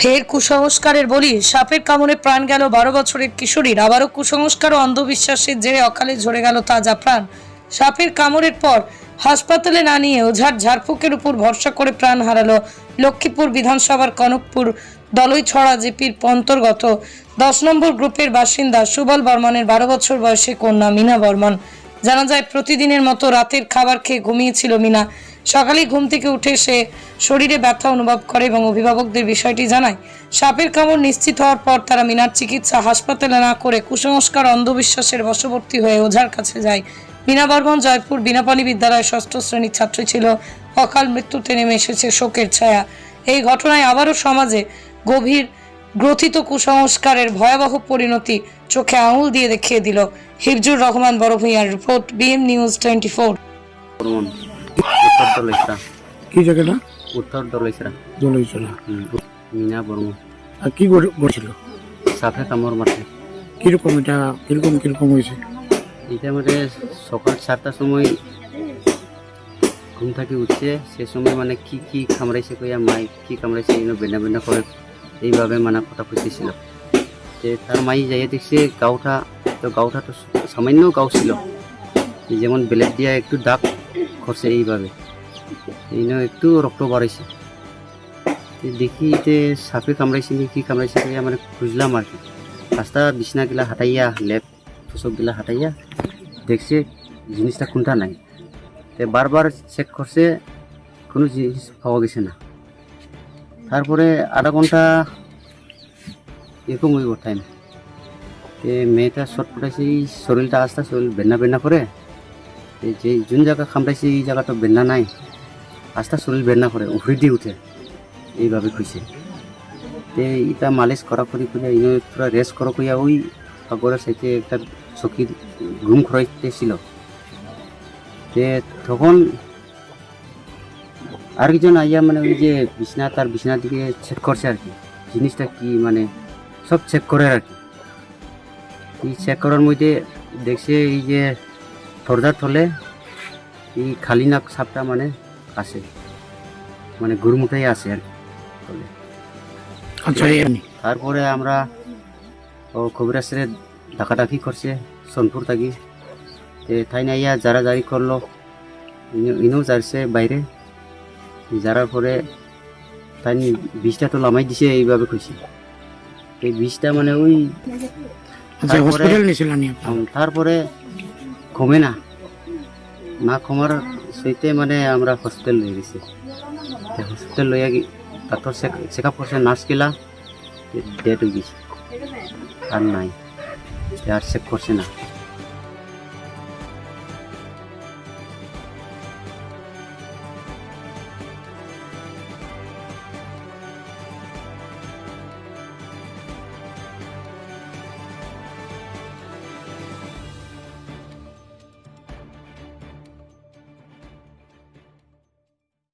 ফের কুসংস্কারের বলি, সাপের কামড়ে প্রাণ গেল বারো বছরের কিশোরীর। আবারও কুসংস্কার ও অন্ধবিশ্বাসের জেরে অকালে ঝরে গেল তাজা প্রাণ। সাপের কামড়ের পর হাসপাতালে না নিয়ে ওঝার ঝাড়ফুঁকের উপর ভরসা করে প্রাণ হারালো লক্ষ্মীপুর বিধানসভার কনকপুর দলইছড়া জিপির অন্তর্গত। দশ নম্বর গ্রুপের বাসিন্দা সুবল বর্মনের বারো বছর বয়সে কন্যা মিনা বর্মন। জানা যায়, প্রতিদিনের মতো রাতের খাবার খেয়ে ঘুমিয়েছিল মিনা। সকালে ঘুম থেকে উঠে সে শরীরে ব্যথা অনুভব করে এবং অভিভাবকদের বিষয়টি জানায়। সাপের কামড় নিশ্চিত হওয়ার পর তারা মিনার চিকিৎসা হাসপাতালে না করে কুসংস্কার, অন্ধবিশ্বাসের বশবর্তী হয়ে ওঝার কাছে যায়। মিনা বর্মন জয়পুর বিনাপানি বিদ্যালয়ের ষষ্ঠ শ্রেণির ছাত্রী ছিল। অকাল মৃত্যুতে নেমে এসেছে শোকের ছায়া। এই ঘটনায় আবারও সমাজে গভীর গ্রথিত কুসংস্কারের ভয়াবহ পরিণতি চোখে আঙুল দিয়ে দেখিয়ে দিল। হিফজুর রহমান বড় ভূঁইয়ার report, BM news twenty four. Barman কি জায়গাটা? উত্তর দলেসরা জলইচলা মিনা বর্মন আর কি করছিল সাপে কামড় মারছে। কীরকম এটা? কীরকম কীরকম হয়েছে? এটা মানে সকাল সাতটার সময় ঘুম থেকে উঠছে। সে সময় মানে কি কি কামড়াইছে কইয়া মাই কি কামড়াইছে এই বেনা বেনা করে এইভাবে মানে কথা খুঁজতেছিল যে তার মাই যাইয়া দেখছে গাউটা তো গাউটা তো সামান্য গাউ ছিল। যেমন ব্লেড দিয়া একটু দাগ করছে এইভাবে। এই একটু রক্ত বাড়াইছে। দেখি যে সাপে কামড়াইছে নি কি কামড়াইছে মানে খুঁজলাম আর কি। রাস্তা বিছনাগুলা হাঁটাইয়া, লেপ সবগুলা হাঁটাইয়া দেখছে জিনিসটা কোনটা নাই। তো বারবার চেক করছে, কোনো জিনিস পাওয়া গেছে না। তারপরে আধা ঘণ্টা এরকম হইব টাইম তে মেয়েটা শর্ট পটাইছে এই শরীরটা আস্তে শরীর বেন্না বেন্না করে। যে যোন জায়গা খামড়াইছে এই জায়গাটা বেন্না নাই। আস্তে শরীর বেন্না করে উফরি দিয়ে উঠে। এইভাবে খুঁজছে তে এটা মালিশ করা করি করে ইনো পুরা রেস্ট করো কইয়া ওই আগরের সাইতে একটা চকির ঘুম খরাইতেছিল তে তখন আর আরেকজন আইয়া মানে ওই যে বিছনা তার বিছনার দিকে চেক করছে আর কি জিনিসটা কি মানে সব চেক করে আর কি এই চেক করার মধ্যে দেখছে এই যে থরদার থলে এই খালি নাক সাপটা মানে আসে মানে গুরুমুটাই আছে আর কি। আচ্ছা তারপরে আমরা ও কবিরাসের ডাকাডাকি করছে সোনপুর থাকি। তে তাই না ইয়া যারা জারি করল ইনো- ইনো যাইছে বাইরে। যারার পরে তাই বিষটা তো লামাই দিছে এইভাবে খুঁজছে এই বিষটা মানে ওই আচ্ছা তারপরে কমে না। না কমার সেইতে মানে আমরা হসপিটাল নিয়ে গেছি। হসপিটাল লইয়া ডাক্তার চেক আপ করছে নার্স গেলা ডেট হয়ে গেছে। আর নাই। আর চেক করছে না।